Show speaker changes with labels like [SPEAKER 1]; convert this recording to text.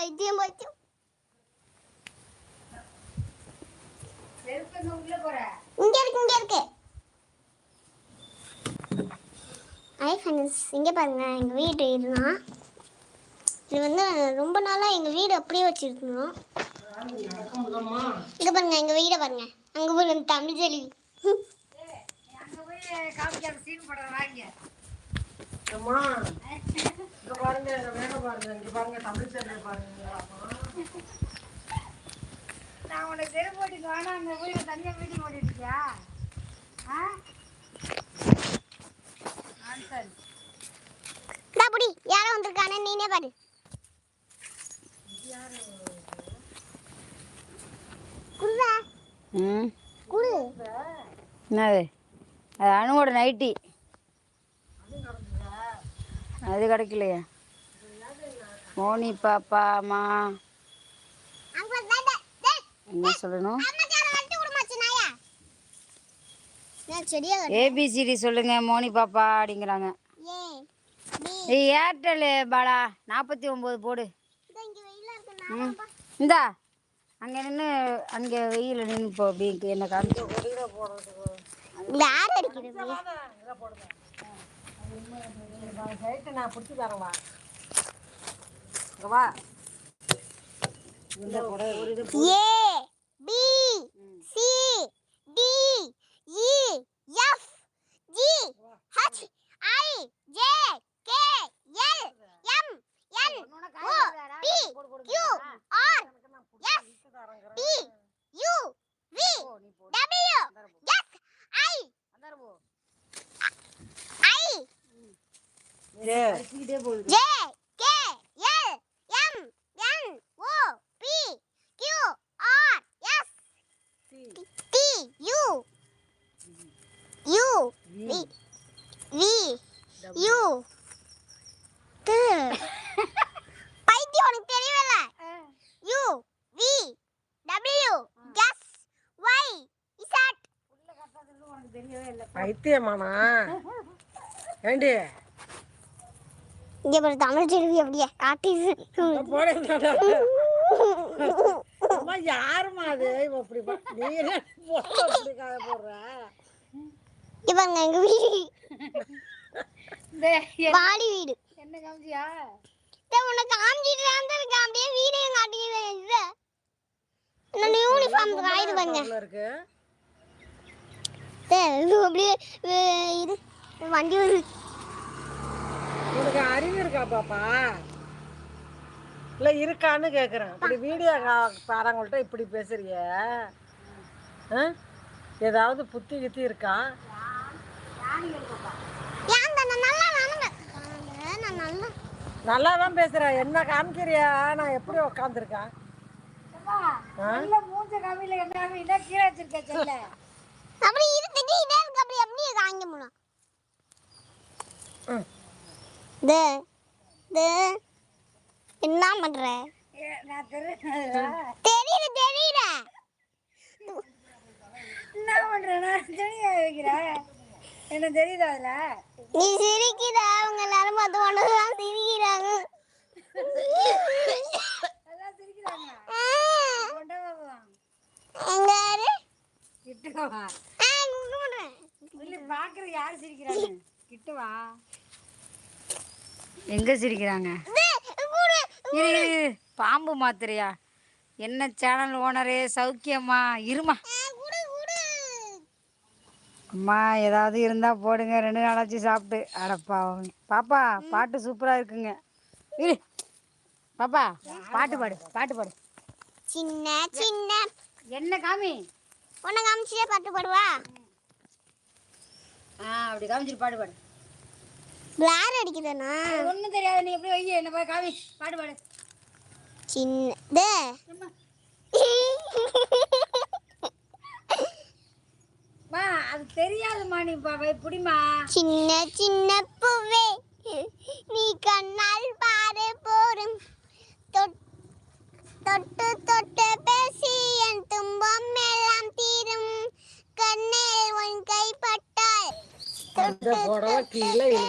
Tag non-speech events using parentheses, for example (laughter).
[SPEAKER 1] பைத்தியம்
[SPEAKER 2] போற?
[SPEAKER 1] இங்க இருக்கு இங்க இருக்கு. ஐ ஃப்ரெண்ட்ஸ் இங்க பாருங்க எங்க வீடு இதுதான். இது வந்து ரொம்ப நாளா எங்க வீடு அப்படியே வச்சிருக்கணும் இங்க பாருங்க எங்க வீட பாருங்க. அங்க பாருங்க தமிழ் செல்வி
[SPEAKER 2] அங்க போய் காமிக்காத சீன் போடுற வாங்க.
[SPEAKER 3] பாருங்க இங்க மேல பாருங்க இங்க பாருங்க தமிழ் சேனல் பாருங்க.
[SPEAKER 2] நான் உனக்கு செருப்பு போட்டு வேணா அங்க போய் தனியா வீட்டுக்கு ஓடிட்டு இருக்கியா ஆ.
[SPEAKER 1] இந்தா புடி யாரோ வந்திருக்கானே நீனே பாரு.
[SPEAKER 4] ம்.
[SPEAKER 1] குடு
[SPEAKER 4] என்னது? அது அணுவோட நைட்டி. அது கிடைக்கலையா. மோனி பாப்பா அம்மா. என்ன சொல்லணும்? ஏபிசிடி சொல்லுங்க மோனி பாப்பா அப்படிங்கிறாங்க. ஏர்டெல் பாலா நாற்பத்தி ஒம்பது போடு. ம். இந்தா அங்கே நின்று அங்கே வெயில் நின்று போ அப்படி என்ன காமிச்சு
[SPEAKER 1] யார் அடிக்கிறது?
[SPEAKER 3] நான் பிடிச்சி தரேன் வா.
[SPEAKER 1] A B C D E F G H I J K L M N O P Q R S T U V W X I I J K L M N O P Q R S T U V V U. To பைத்தியம் உனக்கு தெரியவில்ல? U V W S Y Z.
[SPEAKER 3] பைத்தியமானா? ஏண்டி?
[SPEAKER 1] இங்க பாரு தமிழ் செல்வி அப்படியே காட்டி
[SPEAKER 3] போட அம்மா யாரும்மா அது? இப்படி நீ என்ன போடுற?
[SPEAKER 1] பாருங்க எங்க வீடு. வாடி வீடு.
[SPEAKER 2] என்ன காமிச்சியா?
[SPEAKER 1] டேய், உனக்கு காமிச்சிட்டு தான் இருக்கு அப்படியே வீடையும் காட்டிக்கிறேன் இது என்னோட யூனிஃபார்ம் காயுது பாருங்க.
[SPEAKER 3] உள்ள இருக்கு?
[SPEAKER 1] டேய், இது அப்படியே அஹ், இது வண்டி வருது
[SPEAKER 3] உனக்கு அறிவு இருக்கா பாப்பா? இல்ல இருக்கான்னு கேக்குறேன். இப்படி வீடியோ பாருங்கள்ட்ட இப்படி பேசுறிய? ஏதாவது புத்தி கித்தி இருக்கா?
[SPEAKER 1] நல்லா
[SPEAKER 3] தான் பேசுற. என்ன காமிக்கிறியா? நான் எப்படி உக்காந்துருக்கேன்?
[SPEAKER 2] மூஞ்ச காமியில என்ன என்ன கீழே வச்சிருக்க செல்ல.
[SPEAKER 1] அப்படி இருந்துட்டு இதே இருக்கு அப்படி அப்படியே காங்க முடியும்?
[SPEAKER 3] ம்.
[SPEAKER 1] டே டே என்ன பண்ற?
[SPEAKER 2] ஏ, நான் தெரு
[SPEAKER 1] தெரியல தெரியல.
[SPEAKER 2] என்ன பண்றேன் நான் துணியை வைக்கிறேன். என்ன தெரியுதா அதுல?
[SPEAKER 1] நீ சிரிக்கிற அவங்க எல்லாரும் பார்த்து ஒன்றுதான் சிரிக்கிறாங்க.
[SPEAKER 2] எல்லாம் சிரிக்கிறாங்க.
[SPEAKER 1] ஆ,
[SPEAKER 2] கொண்டா பாப்போம்
[SPEAKER 1] எங்க யாரு?
[SPEAKER 2] கிட்ட வா.
[SPEAKER 1] ஆ, கும்பிட்டு பண்றேன்.
[SPEAKER 2] இல்ல பாக்குற யாரு சிரிக்கிறாங்க? கிட்ட வா.
[SPEAKER 4] எங்கே சிரிக்கிறாங்க. பாம்பு மாத்திரையா? என்ன சேனல் ஓனரே சௌக்கியமா? இருமா. அம்மா ஏதாவது இருந்தால் போடுங்க. ரெண்டு நாளாச்சு சாப்பிட்டு. அடப்பா பாப்பா பாட்டு சூப்பராக இருக்குங்க. இரு. பாப்பா பாட்டு பாடு பாட்டு பாடு.
[SPEAKER 1] சின்ன சின்ன.
[SPEAKER 4] என்ன காமி?
[SPEAKER 1] உன்னை காமிச்சிட்டே பாட்டு பாடுவா?
[SPEAKER 4] ஆ அப்படி காமிச்சிட்டு பாட்டு பாடு.
[SPEAKER 1] பிளார் அடிக்குதுண்ணா.
[SPEAKER 2] ஒண்ணும் தெரியாது. நீ எப்படி வை என்ன காமி பாடு பாடு.
[SPEAKER 1] சின்ன (laughs)
[SPEAKER 2] மா அது தெரியாதுமா நீ பாவை புடிமா
[SPEAKER 1] சின்ன சின்ன பூவே நீ கண்ணால் பாரு போரும். தொட்டு தொட்டு பேசி என் துன்பம் எல்லாம் தீரும். கண்ணில் உன் கைப்பட்டால் தொட்டு